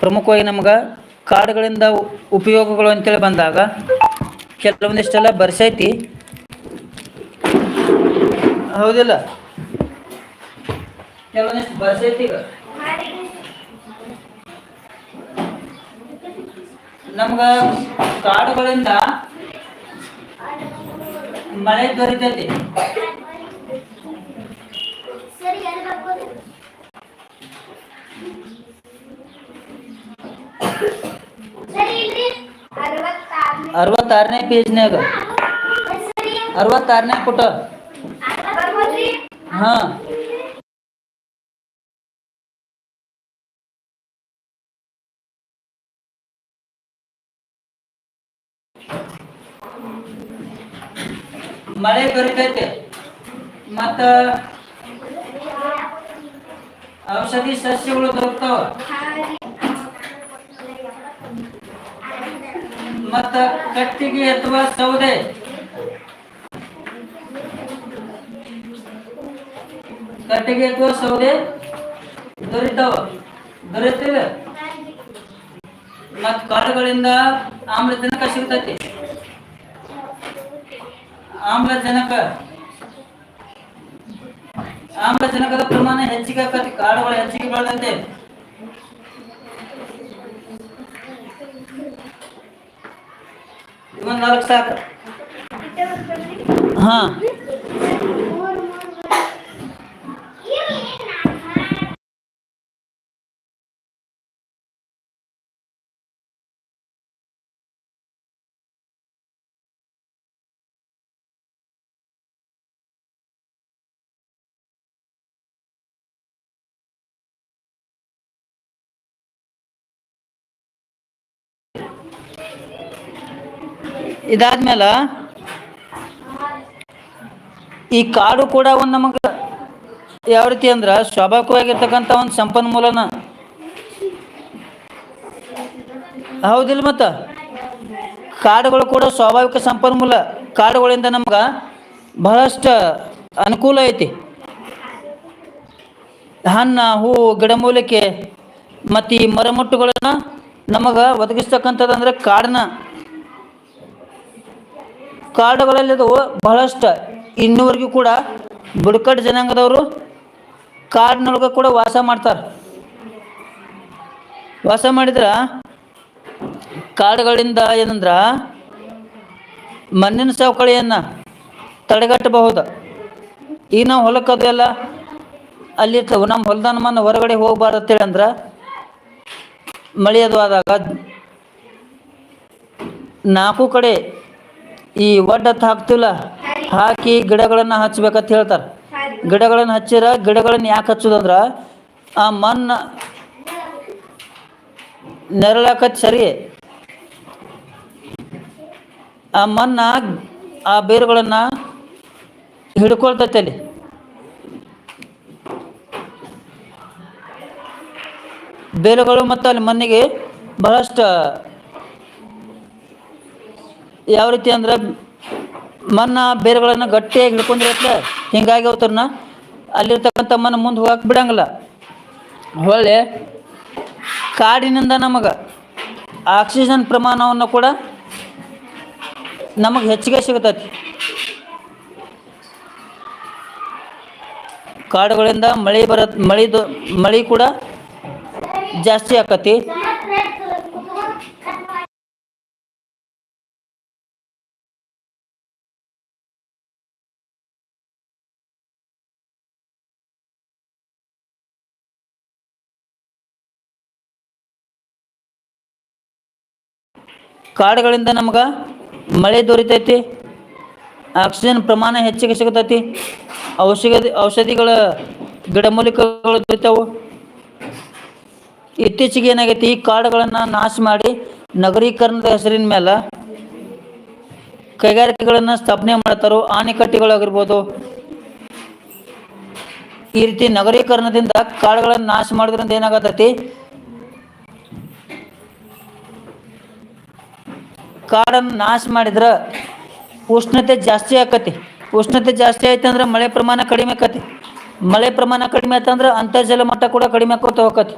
ಪ್ರಮುಖವಾಗಿ ನಮ್ಗೆ ಕಾಡುಗಳಿಂದ ಉಪಯೋಗಗಳು ಅಂತೇಳಿ ಬಂದಾಗ ಕೆಲವೊಂದಿಷ್ಟೆಲ್ಲ ಬರ್ಸೈತಿ. ಹೌದಿಲ್ಲ? ಕೆಲವೊಂದಿಷ್ಟು ಬರ್ಸೈತಿ ನಮ್ಗ ಕಾಡುಗಳಿಂದ ಮಳೆ ದೊರಿತೈತಿ. ಅರವತ್ತಾರನೇ ಪೇಜ್ನ್ಯಾಗ ಅರವತ್ತಾರನೇ ಪುಟ ಹಾ ಮಳೆ ದೊರಿತೈತೆ ಮತ್ತ ಔಷಧಿ ಸಸ್ಯಗಳು ದೊರಕ್ತಾವ ಮತ್ತ ಕಟ್ಟಿಗೆ ಅಥವಾ ಸೌದೆ? ಕಟ್ಟಿಗೆ ಅಥವಾ ಸೌದೆ? ದೊರೀತಾವ ದೊರೆತಿಲ್ಲ ಮತ್ ಕಾಡುಗಳಿಂದ ಆಮ್ಲಜನಕ ಸಿಗ್ತೈತಿ ಆಮ್ಲಜನಕ. ಆಮ್ಲಜನಕದ ಪ್ರಮಾಣ ಹೆಚ್ಚಿಗೆ ಆಕತಿ. ಕಾಳುಗಳು ಹೆಚ್ಚಿಗೆ ಬೆಳೆದಂತೆ. ಇವನ್ ನಾಲ್ಕು ಸಾಕು ಹಾ ಇದಾದ್ಮೇಲೆ? ಈ ಕಾಡು ಕೂಡ ಒಂದು ನಮಗೆ ಯಾವ ರೀತಿ ಅಂದ್ರೆ ಸ್ವಾಭಾವಿಕವಾಗಿರ್ತಕ್ಕಂಥ ಒಂದು ಸಂಪನ್ಮೂಲನ. ಹೌದಿಲ್ಲ ಮತ್ತ? ಕಾಡುಗಳು ಕೂಡ ಸ್ವಾಭಾವಿಕ ಸಂಪನ್ಮೂಲ. ಕಾಡುಗಳಿಂದ ನಮ್ಗೆ ಬಹಳಷ್ಟು ಅನುಕೂಲ ಐತಿ. ಹಣ್ಣು ಹೂವು ಗಿಡಮೂಲಿಕೆ ಮತ್ತು ಈ ಮರಮುಟ್ಟುಗಳನ್ನ ನಮಗೆ ಒದಗಿಸ್ತಕ್ಕಂಥದ್ದು ಅಂದ್ರೆ ಕಾಡನ್ನ. ಕಾಡುಗಳಲ್ಲಿ ಅದು ಬಹಳಷ್ಟು. ಇನ್ನೂವರೆಗೂ ಕೂಡ ಬುಡಕಟ್ಟು ಜನಾಂಗದವರು ಕಾಡಿನೊಳಗೆ ಕೂಡ ವಾಸ ಮಾಡ್ತಾರೆ. ವಾಸ ಮಾಡಿದ್ರೆ ಕಾಡುಗಳಿಂದ ಏನಂದ್ರೆ ಮಣ್ಣಿನ ಸವಕಳಿಯನ್ನು ತಡೆಗಟ್ಟಬಹುದು. ಈಗ ನಾವು ಹೊಲಕ್ಕೆ ಅದೆಲ್ಲ ಅಲ್ಲಿ ಇರ್ತಾವೆ. ನಮ್ಮ ಹೊಲದಾನ ಮಣ್ಣು ಹೊರಗಡೆ ಹೋಗಬಾರ್ದು ಅಂತೇಳಿ ಅಂದ್ರೆ ಮಳೆ ಅದು ಆದಾಗ ನಾಲ್ಕು ಕಡೆ ಈ ಒಡ್ಡತ್ತು ಹಾಕ್ತಿವಲ್ಲ, ಹಾಕಿ ಗಿಡಗಳನ್ನು ಹಚ್ಬೇಕಂತ ಹೇಳ್ತಾರೆ. ಗಿಡಗಳನ್ನು ಹಚ್ಚಿರ ಗಿಡಗಳನ್ನು ಯಾಕೆ ಹಚ್ಚೋದಂದ್ರೆ, ಆ ಮಣ್ಣು ನೆರಳಾಕತ್ ಸರಿ. ಆ ಮಣ್ಣ ಆ ಬೇರುಗಳನ್ನು ಹಿಡ್ಕೊಳ್ತೈತೆ ಅಲ್ಲಿ ಬೇರುಗಳು ಮತ್ತು ಅಲ್ಲಿ ಮಣ್ಣಿಗೆ ಬಹಳಷ್ಟು ಯಾವ ರೀತಿ ಅಂದ್ರೆ ಮನ್ನ ಬೇರುಗಳನ್ನು ಗಟ್ಟಿಯಾಗಿ ಹಿಡ್ಕೊಂಡಿರತ್ತೆ ಹಿಂಗಾಗಿ ಅವತರನ್ನ ಅಲ್ಲಿರ್ತಕ್ಕಂಥ ಮಣ್ಣು ಮುಂದೆ ಹೋಗಕ್ಕೆ ಬಿಡಂಗಿಲ್ಲ. ಹೊಳ್ಳಿ ಕಾಡಿನಿಂದ ನಮಗೆ ಆಕ್ಸಿಜನ್ ಪ್ರಮಾಣವನ್ನು ಕೂಡ ನಮಗೆ ಹೆಚ್ಚಿಗೆ ಸಿಗತೈತಿ. ಕಾಡುಗಳಿಂದ ಮಳೆ ಬರ ಮಳೆ ಮಳೆ ಕೂಡ ಜಾಸ್ತಿ ಆಕತಿ. ಕಾಡುಗಳಿಂದ ನಮ್ಗೆ ಮಳೆ ದೊರಿತೈತಿ, ಆಕ್ಸಿಜನ್ ಪ್ರಮಾಣ ಹೆಚ್ಚಿಗೆ ಸಿಗತೈತಿ, ಔಷಧಿ, ಔಷಧಿಗಳ ಗಿಡಮೂಲಿಕೆಗಳು ದೊರಿತಾವು. ಇತ್ತೀಚೆಗೆ ಏನಾಗೈತಿ, ಈ ಕಾಡುಗಳನ್ನು ನಾಶ ಮಾಡಿ ನಗರೀಕರಣದ ಹೆಸರಿನ ಮೇಲೆ ಕೈಗಾರಿಕೆಗಳನ್ನು ಸ್ಥಾಪನೆ ಮಾಡ್ತಾರೋ ಆಣೆಕಟ್ಟೆಗಳಾಗಿರ್ಬೋದು ಈ ರೀತಿ ನಗರೀಕರಣದಿಂದ ಕಾಡುಗಳನ್ನು ನಾಶ ಮಾಡೋದ್ರಿಂದ ಏನಾಗತೈತಿ ಕಾಡನ್ನು ನಾಶ ಮಾಡಿದ್ರೆ ಉಷ್ಣತೆ ಜಾಸ್ತಿ ಆಕತಿ. ಉಷ್ಣತೆ ಜಾಸ್ತಿ ಆಯ್ತು ಅಂದ್ರೆ ಮಳೆ ಪ್ರಮಾಣ ಕಡಿಮೆ ಆಕತಿ. ಮಳೆ ಪ್ರಮಾಣ ಕಡಿಮೆ ಆಯ್ತಂದ್ರೆ ಅಂತರ್ಜಲ ಮಟ್ಟ ಕೂಡ ಕಡಿಮೆ ಆಕೋತ ಹೋಗತಿ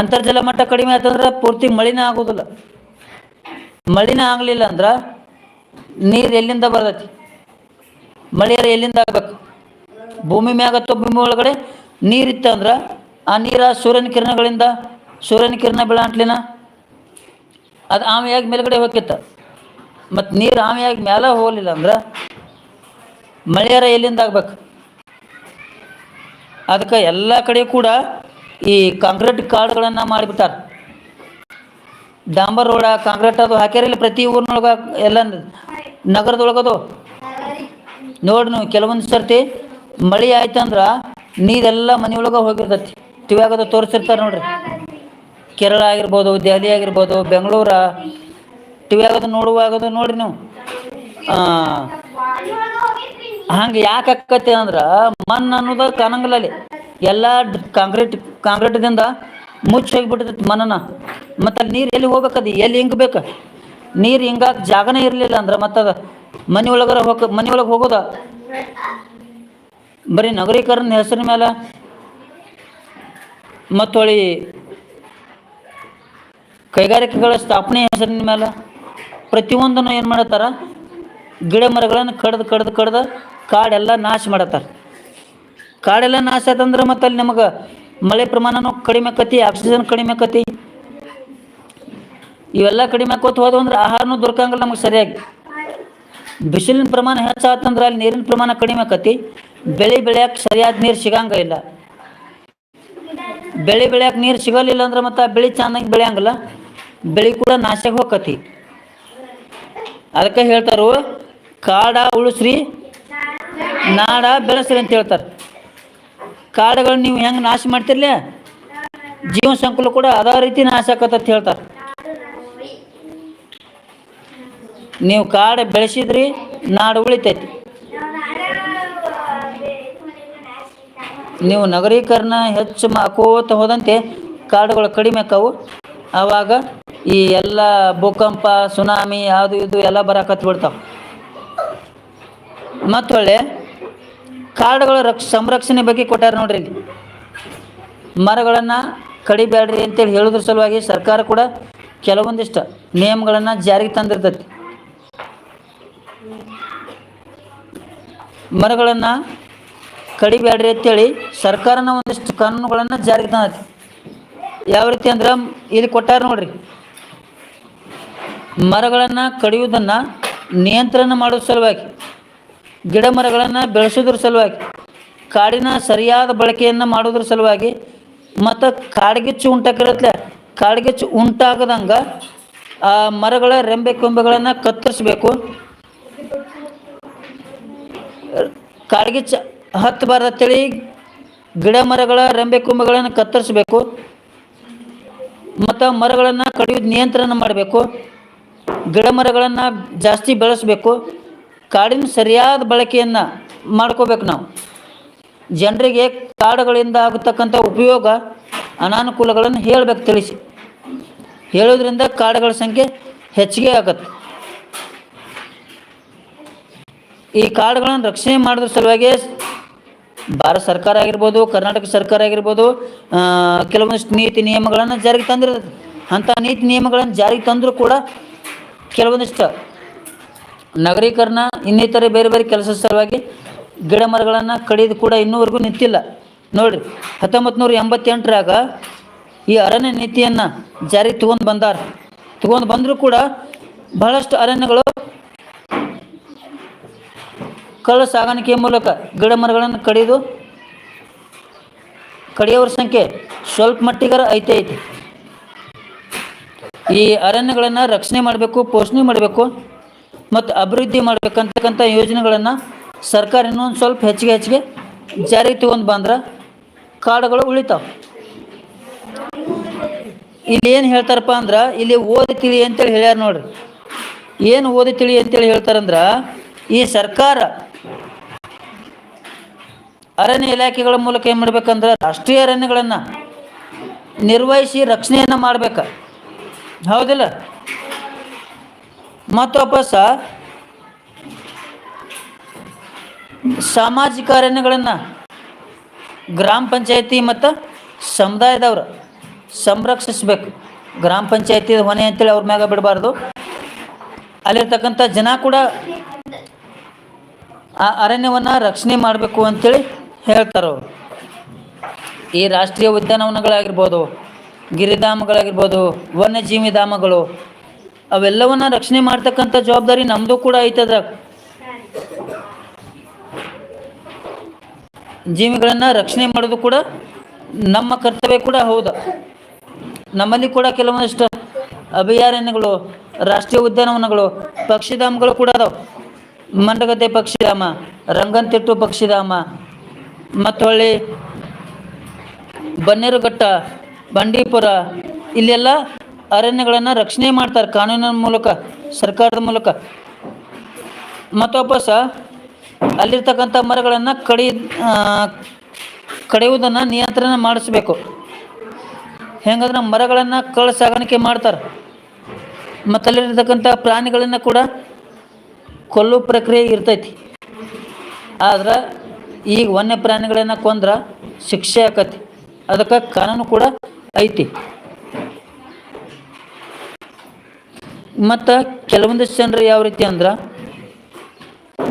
ಅಂತರ್ಜಲ ಮಟ್ಟ ಕಡಿಮೆ ಆಯ್ತಂದ್ರೆ ಪೂರ್ತಿ ಮಳಿನೇ ಆಗೋದಿಲ್ಲ. ಮಳಿನೇ ಆಗಲಿಲ್ಲ ಅಂದ್ರೆ ನೀರು ಎಲ್ಲಿಂದ ಬರ್ತೈತಿ? ಮಳೆಯರ ಎಲ್ಲಿಂದ ಆಗ್ಬೇಕು? ಭೂಮಿ ಮ್ಯಾಗ ಭೂಮಿ ಒಳಗಡೆ ನೀರಿತ್ತಂದ್ರೆ ಆ ನೀರ ಸೂರ್ಯನ ಕಿರಣಗಳಿಂದ, ಸೂರ್ಯನ ಕಿರಣ ಬೆಳಂಟ್ಲಿನ ಅದು ಆಮೇಲೆ ಮೇಲ್ಗಡೆ ಹೋಗಿತ್ತ? ಮತ್ತು ನೀರು ಆಮೆಯಾಗಿ ಮೇಲೆ ಹೋಗಲಿಲ್ಲ ಅಂದ್ರೆ ಮಳೆಯರ ಎಲ್ಲಿಂದ ಆಗ್ಬೇಕು? ಅದಕ್ಕೆ ಎಲ್ಲ ಕಡೆ ಕೂಡ ಈ ಕಾಂಕ್ರೀಟ್ ಕಾಡುಗಳನ್ನು ಮಾಡಿಬಿಟ್ಟಾರ. ಡಾಂಬರ್ ರೋಡ, ಕಾಂಕ್ರೀಟ್ ಅದು ಹಾಕ್ಯಾರಿಲ್ಲ ಪ್ರತಿ ಊರಿನೊಳಗೆ ಎಲ್ಲ ನಗರದೊಳಗದು ನೋಡಿ ನೀವು ಕೆಲವೊಂದು ಸರ್ತಿ ಮಳೆ ಆಯ್ತಂದ್ರೆ ನೀರೆಲ್ಲ ಮನೆಯೊಳಗೆ ಹೋಗಿರ್ತೈತಿ. ಟಿವ್ಯಾಗದು ತೋರಿಸಿರ್ತಾರೆ ನೋಡ್ರಿ. ಕೇರಳ ಆಗಿರ್ಬೋದು, ದೆಹಲಿ ಆಗಿರ್ಬೋದು, ಬೆಂಗಳೂರ ಟಿವ್ಯಾಗದು ನೋಡುವಾಗದು ನೋಡ್ರಿ ನೀವು. ಹಂಗೆ ಯಾಕೆ ಆಕತಿ ಅಂದ್ರೆ ಮಣ್ಣು ಅನ್ನೋದು ಕಾಣಂಗಿಲ್ಲ ಅಲ್ಲಿ ಎಲ್ಲ ಕಾಂಕ್ರೀಟ್, ಕಾಂಕ್ರೀಟ್ದಿಂದ ಮುಚ್ಚಿ ಮಣ್ಣನ್ನ ಮತ್ತು ನೀರು ಎಲ್ಲಿ ಹೋಗ್ಬೇಕದು, ಎಲ್ಲಿ ಹಿಂಗ್ಬೇಕು ನೀರು ಹಿಂಗಾಕ್ ಜಾಗನೇ ಇರಲಿಲ್ಲ ಅಂದ್ರೆ ಮತ್ತದು ಮನೆ ಒಳಗರ ಹೋಗ, ಮನೆ ಒಳಗೆ ಹೋಗೋದ. ಬರೀ ನಗರೀಕರಣ ಹೆಸರಿನ ಮೇಲೆ ಮತ್ತು ಹೊಳಿ ಕೈಗಾರಿಕೆಗಳ ಸ್ಥಾಪನೆ ಹೆಸರಿನ ಮೇಲೆ ಪ್ರತಿಯೊಂದನ್ನು ಏನು ಮಾಡತ್ತಾರ? ಗಿಡ ಮರಗಳನ್ನು ಕಡ್ದು ಕಡ್ದು ಕಡ್ದು ಕಾಡೆಲ್ಲ ನಾಶ ಮಾಡತ್ತಾರ. ಕಾಡೆಲ್ಲ ನಾಶ ಆಯ್ತಂದ್ರೆ ಮತ್ತೆ ಅಲ್ಲಿ ನಮಗೆ ಮಳೆ ಪ್ರಮಾಣನೂ ಕಡಿಮೆ ಆಕತಿ, ಆಕ್ಸಿಜನ್ ಕಡಿಮೆ ಆಕತಿ. ಇವೆಲ್ಲ ಕಡಿಮೆ ಆಕೋತ ಹೋದವು ಅಂದ್ರೆ ಆಹಾರನೂ ದೊರಕಂಗಿಲ್ಲ ನಮಗೆ ಸರಿಯಾಗಿ. ಬಿಸಿಲಿನ ಪ್ರಮಾಣ ಹೆಚ್ಚಾತಂದ್ರೆ ಅಲ್ಲಿ ನೀರಿನ ಪ್ರಮಾಣ ಕಡಿಮೆ ಆಕತಿ. ಬೆಳೆ ಬೆಳೆಯಕ್ಕೆ ಸರಿಯಾದ ನೀರು ಸಿಗಂಗಿಲ್ಲ ಬೆಳೆ ಬೆಳೆಯಕ್ಕೆ ನೀರು ಸಿಗಲಿಲ್ಲ ಅಂದ್ರೆ ಮತ್ತೆ ಬೆಳೆ ಚೆನ್ನಾಗಿ ಬೆಳೆಯಂಗಿಲ್ಲ. ಬೆಳೆ ಕೂಡ ನಾಶಕ್ಕೆ ಹೋಗತಿ ಅದಕ್ಕೆ ಹೇಳ್ತಾರು, ಕಾಡ ಉಳಿಸ್ರಿ, ನಾಡ ಬೆಳೆಸ್ರಿ ಅಂತ ಹೇಳ್ತಾರೆ. ಕಾಡುಗಳನ್ನ ನೀವು ಹೆಂಗೆ ನಾಶ ಮಾಡ್ತಿರಲಿ? ಜೀವ ಸಂಕುಲ ಕೂಡ ಅದೇ ರೀತಿ ನಾಶ ಆಕತ್ತ ಹೇಳ್ತಾರೆ. ನೀವು ಕಾಡು ಬೆಳೆಸಿದ್ರಿ, ನಾಡು ಉಳಿತೈತಿ. ನೀವು ನಗರೀಕರಣ ಹೆಚ್ಚು ಮಾಕೋತ ಹೋದಂತೆ ಕಾಡುಗಳು ಕಡಿಮೆ ಆಕಾವು ಆವಾಗ ಈ ಎಲ್ಲ ಭೂಕಂಪ, ಸುನಾಮಿ, ಅದು ಇದು ಎಲ್ಲ ಬರಕತ್ ಬಿಡ್ತಾವ. ಮತ್ತು ಹೊಳ್ಳೆ ಕಾಡುಗಳ ರಕ್ಷ, ಸಂರಕ್ಷಣೆ ಬಗ್ಗೆ ಕೊಟ್ಟಾರ ನೋಡ್ರಿ ಇಲ್ಲಿ. ಮರಗಳನ್ನು ಕಡಿಬೇಡ್ರಿ ಅಂತೇಳಿ ಹೇಳೋದ್ರ ಸಲುವಾಗಿ ಸರ್ಕಾರ ಕೂಡ ಕೆಲವೊಂದಿಷ್ಟು ನಿಯಮಗಳನ್ನು ಜಾರಿಗೆ ತಂದಿರ್ತೈತಿ. ಮರಗಳನ್ನು ಕಡಿಬೇಡ್ರಿ ಅಂತೇಳಿ ಸರ್ಕಾರನ ಒಂದಿಷ್ಟು ಕಾನೂನುಗಳನ್ನು ಜಾರಿಗೆ ತಂದೈತಿ. ಯಾವ ರೀತಿ ಅಂದ್ರೆ ಇಲ್ಲಿ ಕೊಟ್ಟಾರ ನೋಡ್ರಿ. ಮರಗಳನ್ನು ಕಡಿಯುವುದನ್ನು ನಿಯಂತ್ರಣ ಮಾಡೋ ಸಲುವಾಗಿ, ಗಿಡ ಮರಗಳನ್ನು ಬೆಳೆಸೋದ್ರ ಸಲುವಾಗಿ, ಕಾಡಿನ ಸರಿಯಾದ ಬಳಕೆಯನ್ನು ಮಾಡೋದ್ರ ಸಲುವಾಗಿ, ಮತ್ತು ಕಾಡ್ಗಿಚ್ಚು ಉಂಟಾಗಿರತ್ತೆ ಕಾಡ್ಗಿಚ್ಚು ಉಂಟಾಗದಂಗೆ ಆ ಮರಗಳ ರೆಂಬೆ ಕೊಂಬೆಗಳನ್ನು ಕತ್ತರಿಸ್ಬೇಕು. ಕಾಡ್ಗಿಚ್ಚು ಹತ್ತಬಾರ್ದಂತೇಳಿ ಗಿಡ ಮರಗಳ ರೆಂಬೆ ಕೊಂಬೆಗಳನ್ನು ಕತ್ತರಿಸಬೇಕು. ಮತ್ತು ಮರಗಳನ್ನು ಕಡಿಯೋದು ನಿಯಂತ್ರಣ ಮಾಡಬೇಕು. ಗಿಡ ಮರಗಳನ್ನು ಜಾಸ್ತಿ ಬೆಳೆಸಬೇಕು. ಕಾಡಿನ ಸರಿಯಾದ ಬಳಕೆಯನ್ನು ಮಾಡ್ಕೋಬೇಕು ನಾವು. ಜನರಿಗೆ ಕಾಡುಗಳಿಂದ ಆಗತಕ್ಕಂಥ ಉಪಯೋಗ ಅನಾನುಕೂಲಗಳನ್ನು ಹೇಳಬೇಕು, ತಿಳಿಸಿ. ಹೇಳೋದ್ರಿಂದ ಕಾಡುಗಳ ಸಂಖ್ಯೆ ಹೆಚ್ಚಿಗೆ ಆಗತ್ತೆ. ಈ ಕಾಡುಗಳನ್ನು ರಕ್ಷಣೆ ಮಾಡೋದ್ರ ಸಲುವಾಗಿ ಭಾರತ ಸರ್ಕಾರ ಆಗಿರ್ಬೋದು, ಕರ್ನಾಟಕ ಸರ್ಕಾರ ಆಗಿರ್ಬೋದು ಕೆಲವೊಂದಿಷ್ಟು ನೀತಿ ನಿಯಮಗಳನ್ನು ಜಾರಿಗೆ ತಂದಿರ್ತದೆ ಅಂಥ ನೀತಿ ನಿಯಮಗಳನ್ನು ಜಾರಿಗೆ ತಂದರೂ ಕೂಡ ಕೆಲವೊಂದಿಷ್ಟು ನಗರೀಕರಣ, ಇನ್ನಿತರೆ ಬೇರೆ ಬೇರೆ ಕೆಲಸದ ಸಲುವಾಗಿ ಗಿಡ ಮರಗಳನ್ನು ಕಡಿದು ಕೂಡ ಇನ್ನೂವರೆಗೂ ನಿಂತಿಲ್ಲ. ನೋಡಿರಿ ಹತ್ತೊಂಬತ್ತು ನೂರ ಎಂಬತ್ತೆಂಟರಾಗ ಈ ಅರಣ್ಯ ನೀತಿಯನ್ನು ಜಾರಿಗೆ ತೊಗೊಂಡು ಬಂದಾರ. ತೊಗೊಂಡು ಬಂದರೂ ಕೂಡ ಬಹಳಷ್ಟು ಅರಣ್ಯಗಳು ಕಳ್ಳ ಸಾಗಾಣಿಕೆಯ ಮೂಲಕ ಗಿಡ ಮರಗಳನ್ನು ಕಡಿದು ಕಡಿಯೋರ ಸಂಖ್ಯೆ ಸ್ವಲ್ಪ ಮಟ್ಟಿಗರ ಐತೆ ಐತಿ. ಈ ಅರಣ್ಯಗಳನ್ನು ರಕ್ಷಣೆ ಮಾಡಬೇಕು, ಪೋಷಣೆ ಮಾಡಬೇಕು ಮತ್ತು ಅಭಿವೃದ್ಧಿ ಮಾಡಬೇಕಂತಕ್ಕಂಥ ಯೋಜನೆಗಳನ್ನು ಸರ್ಕಾರ ಇನ್ನೊಂದು ಸ್ವಲ್ಪ ಹೆಚ್ಚಿಗೆ ಹೆಚ್ಚಿಗೆ ಜಾರಿಗೆ ತಗೊಂಡು ಬಂದ್ರೆ ಕಾಡುಗಳು ಉಳಿತಾವೆ. ಇಲ್ಲಿ ಏನು ಹೇಳ್ತಾರಪ್ಪ ಅಂದ್ರೆ, ಇಲ್ಲಿ ಓದಿ ತಿಳಿ ಅಂತೇಳಿ ಹೇಳ್ಯಾರ ನೋಡ್ರಿ. ಏನು ಓದಿ ತಿಳಿ ಅಂತೇಳಿ ಹೇಳ್ತಾರಂದ್ರೆ, ಈ ಸರ್ಕಾರ ಅರಣ್ಯ ಇಲಾಖೆಗಳ ಮೂಲಕ ಏನು ಮಾಡ್ಬೇಕಂದ್ರೆ, ರಾಷ್ಟ್ರೀಯ ಅರಣ್ಯಗಳನ್ನು ನಿರ್ವಹಿಸಿ ರಕ್ಷಣೆಯನ್ನು ಮಾಡ್ಬೇಕು. ಹೌದಿಲ್ಲ. ಮತ್ತು ವಾಪಸ್ ಸಾಮಾಜಿಕ ಅರಣ್ಯಗಳನ್ನು ಗ್ರಾಮ ಪಂಚಾಯತಿ ಮತ್ತು ಸಮುದಾಯದವ್ರು ಸಂರಕ್ಷಿಸ್ಬೇಕು. ಗ್ರಾಮ ಪಂಚಾಯತಿ ಹೊಣೆ ಅಂತೇಳಿ ಅವ್ರ ಮ್ಯಾಗ ಬಿಡಬಾರ್ದು. ಅಲ್ಲಿರ್ತಕ್ಕಂಥ ಜನ ಕೂಡ ಆ ಅರಣ್ಯವನ್ನು ರಕ್ಷಣೆ ಮಾಡಬೇಕು ಅಂತೇಳಿ ಹೇಳ್ತಾರೆ ಈ ರಾಷ್ಟ್ರೀಯ ಉದ್ಯಾನವನಗಳಾಗಿರ್ಬೋದು ಗಿರಿಧಾಮಗಳಾಗಿರ್ಬೋದು, ವನ್ಯಜೀವಿ ಧಾಮಗಳು, ಅವೆಲ್ಲವನ್ನ ರಕ್ಷಣೆ ಮಾಡ್ತಕ್ಕಂಥ ಜವಾಬ್ದಾರಿ ನಮ್ಮದು ಕೂಡ ಐತದ ಜೀವಿಗಳನ್ನು ರಕ್ಷಣೆ ಮಾಡೋದು ಕೂಡ ನಮ್ಮ ಕರ್ತವ್ಯ ಕೂಡ ಹೌದು. ನಮ್ಮಲ್ಲಿ ಕೂಡ ಕೆಲವೊಂದಿಷ್ಟು ಅಭಯಾರಣ್ಯಗಳು, ರಾಷ್ಟ್ರೀಯ ಉದ್ಯಾನವನಗಳು, ಪಕ್ಷಿಧಾಮಗಳು ಕೂಡ ಅದಾವ. ಮಂಡಗದ್ದೆ ಪಕ್ಷಿಧಾಮ, ರಂಗನತಿಟ್ಟು ಪಕ್ಷಿಧಾಮ ಮತ್ತು ಹೊಳ್ಳಿ ಬನ್ನೇರುಘಟ್ಟ ಬಂಡೀಪುರ. ಇಲ್ಲೆಲ್ಲ ಅರಣ್ಯಗಳನ್ನು ರಕ್ಷಣೆ ಮಾಡ್ತಾರೆ ಕಾನೂನಿನ ಮೂಲಕ, ಸರ್ಕಾರದ ಮೂಲಕ. ಮತ್ತು ವಾಪಸ್ ಅಲ್ಲಿರ್ತಕ್ಕಂಥ ಮರಗಳನ್ನು ಕಡಿ ಕಡಿಯುವುದನ್ನು ನಿಯಂತ್ರಣ ಮಾಡಿಸ್ಬೇಕು. ಹೆಂಗಂದ್ರೆ ಮರಗಳನ್ನು ಕಳ್ಳ ಸಾಗಾಣಿಕೆ ಮಾಡ್ತಾರೆ. ಮತ್ತು ಅಲ್ಲಿರ್ತಕ್ಕಂಥ ಪ್ರಾಣಿಗಳನ್ನು ಕೂಡ ಕೊಲ್ಲು ಪ್ರಕ್ರಿಯೆ ಇರ್ತೈತಿ. ಆದ್ರೆ ಈಗ ವನ್ಯ ಪ್ರಾಣಿಗಳನ್ನು ಕೊಂದ್ರೆ ಶಿಕ್ಷೆ ಆಕತಿ. ಅದಕ್ಕೆ ಕಾನೂನು ಕೂಡ ಐತಿ. ಮತ್ತು ಕೆಲವೊಂದಿಷ್ಟು ಜನರು ಯಾವ ರೀತಿ ಅಂದ್ರೆ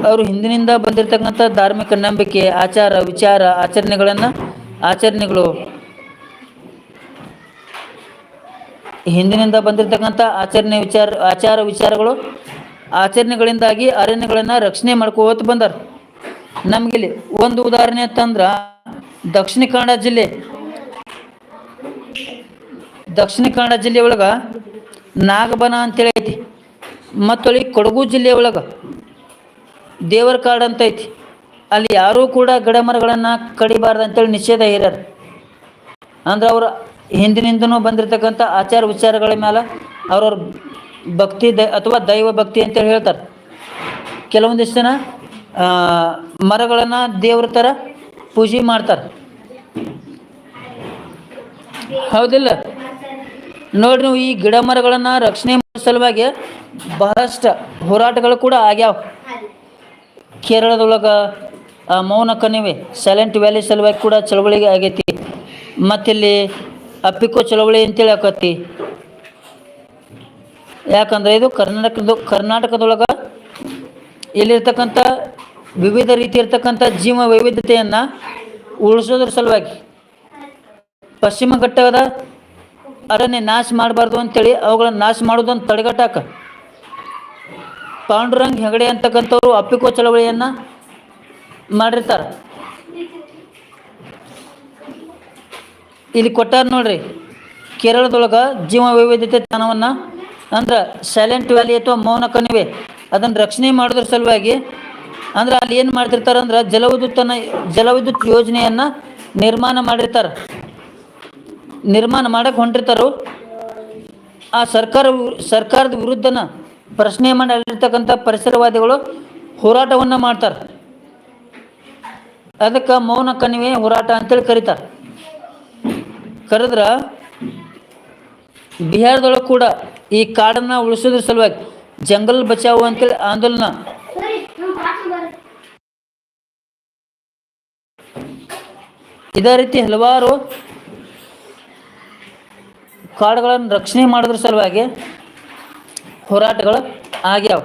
ಅವರು ಹಿಂದಿನಿಂದ ಬಂದಿರತಕ್ಕಂಥ ಧಾರ್ಮಿಕ ನಂಬಿಕೆ, ಆಚಾರ, ವಿಚಾರ, ಆಚರಣೆಗಳನ್ನು ಆಚರಣೆಗಳು ಹಿಂದಿನಿಂದ ಬಂದಿರತಕ್ಕಂಥ ಆಚರಣೆ ವಿಚಾರ, ಆಚಾರ ವಿಚಾರಗಳು ಆಚರಣೆಗಳಿಂದಾಗಿ ಅರಣ್ಯಗಳನ್ನು ರಕ್ಷಣೆ ಮಾಡ್ಕೋತ ಬಂದಾರ. ನಮಗಿಲ್ಲಿ ಒಂದು ಉದಾಹರಣೆ ಅಂತಂದ್ರೆ ದಕ್ಷಿಣ ಕನ್ನಡ ಜಿಲ್ಲೆ ದಕ್ಷಿಣ ಕನ್ನಡ ಜಿಲ್ಲೆ ಒಳಗೆ ನಾಗಬನ ಅಂತೇಳಿ ಐತಿ. ಮತ್ತೊಳಿ ಕೊಡಗು ಜಿಲ್ಲೆ ಒಳಗೆ ದೇವರ ಕಾಡು ಅಂತ ಐತಿ. ಅಲ್ಲಿ ಯಾರೂ ಕೂಡ ಗಿಡ ಮರಗಳನ್ನು ಕಡಿಬಾರ್ದು ಅಂತೇಳಿ ನಿಷೇಧ ಹೇರ್ಯಾರ. ಅಂದ್ರೆ ಅವ್ರು ಹಿಂದಿನಿಂದನೂ ಬಂದಿರತಕ್ಕಂಥ ಆಚಾರ ವಿಚಾರಗಳ ಮೇಲೆ ಅವ್ರವ್ರ ಭಕ್ತಿ ದ ಅಥವಾ ದೈವ ಭಕ್ತಿ ಅಂತೇಳಿ ಹೇಳ್ತಾರೆ. ಕೆಲವೊಂದಿಷ್ಟು ಜನ ಮರಗಳನ್ನು ದೇವ್ರ ಥರ ಪೂಜೆ ಮಾಡ್ತಾರೆ. ಹೌದಿಲ್ಲ? ನೋಡ್ರಿ ನೀವು ಈ ಗಿಡ ಮರಗಳನ್ನು ರಕ್ಷಣೆ ಮಾಡೋ ಸಲುವಾಗಿ ಬಹಳಷ್ಟು ಹೋರಾಟಗಳು ಕೂಡ ಆಗ್ಯಾವ. ಕೇರಳದೊಳಗೆ ಮೌನ ಕಣಿವೆ ಸೈಲೆಂಟ್ ವ್ಯಾಲಿ ಸಲುವಾಗಿ ಕೂಡ ಚಳವಳಿಗೆ ಆಗೈತಿ. ಮತ್ತಿಲ್ಲಿ ಅಪ್ಪಿಕೋ ಚಳವಳಿ ಅಂತೇಳಿ ಆಕತಿ. ಯಾಕಂದ್ರೆ ಇದು ಕರ್ನಾಟಕದ ಕರ್ನಾಟಕದೊಳಗೆ ಇಲ್ಲಿರ್ತಕ್ಕಂಥ ವಿವಿಧ ರೀತಿ ಇರ್ತಕ್ಕಂಥ ಜೀವ ವೈವಿಧ್ಯತೆಯನ್ನು ಉಳಿಸೋದ್ರ ಸಲುವಾಗಿ. ಪಶ್ಚಿಮ ಘಟ್ಟದ ಅರಣ್ಯ ನಾಶ ಮಾಡಬಾರ್ದು ಅಂತೇಳಿ ಅವುಗಳನ್ನು ನಾಶ ಮಾಡೋದನ್ನು ತಡೆಗಟ್ಟಾಕ. ಪಾಂಡುರಂಗ್ ಹೆಗಡೆ ಅಂತಕ್ಕಂಥವ್ರು ಅಪ್ಪಿಕೋ ಚಳವಳಿಯನ್ನು ಮಾಡಿರ್ತಾರೆ. ಇಲ್ಲಿ ಕೊಟ್ಟಾರ ನೋಡ್ರಿ, ಕೇರಳದೊಳಗೆ ಜೀವ ವೈವಿಧ್ಯತೆ ತಾಣವನ್ನು ಅಂದ್ರೆ ಸೈಲೆಂಟ್ ವ್ಯಾಲಿ ಅಥವಾ ಮೌನ ಕಣಿವೆ, ಅದನ್ನು ರಕ್ಷಣೆ ಮಾಡೋದ್ರ ಸಲುವಾಗಿ ಅಂದ್ರೆ ಅಲ್ಲಿ ಏನು ಮಾಡ್ತಿರ್ತಾರೆ ಅಂದ್ರೆ ಜಲವಿದ್ಯುತ್ತನ್ನು, ಜಲವಿದ್ಯುತ್ ಯೋಜನೆಯನ್ನು ನಿರ್ಮಾಣ ಮಾಡಿರ್ತಾರೆ. ನಿರ್ಮಾಣ ಮಾಡಕ್ಕೆ ಹೊಂಟಿರ್ತಾರೋ, ಆ ಸರ್ಕಾರ ಸರ್ಕಾರದ ವಿರುದ್ಧನ ಪ್ರಶ್ನೆ ಮಾಡಿ ಪರಿಸರವಾದಿಗಳು ಹೋರಾಟವನ್ನು ಮಾಡ್ತಾರೆ. ಅದಕ್ಕೆ ಮೌನ ಕಣಿವೆ ಹೋರಾಟ ಅಂತೇಳಿ ಕರೀತಾರೆ. ಕರೆದ್ರೆ ಬಿಹಾರದೊಳಗೆ ಕೂಡ ಈ ಕಾಡನ್ನು ಉಳಿಸೋದ್ರ ಸಲುವಾಗಿ ಜಂಗಲ್ ಬಚಾವು ಅಂತೇಳಿ ಆಂದೋಲನ ಇದೇ ರೀತಿ ಹಲವಾರು ಕಾಡುಗಳನ್ನು ರಕ್ಷಣೆ ಮಾಡೋದ್ರ ಸಲುವಾಗಿ ಹೋರಾಟಗಳು ಆಗ್ಯಾವ.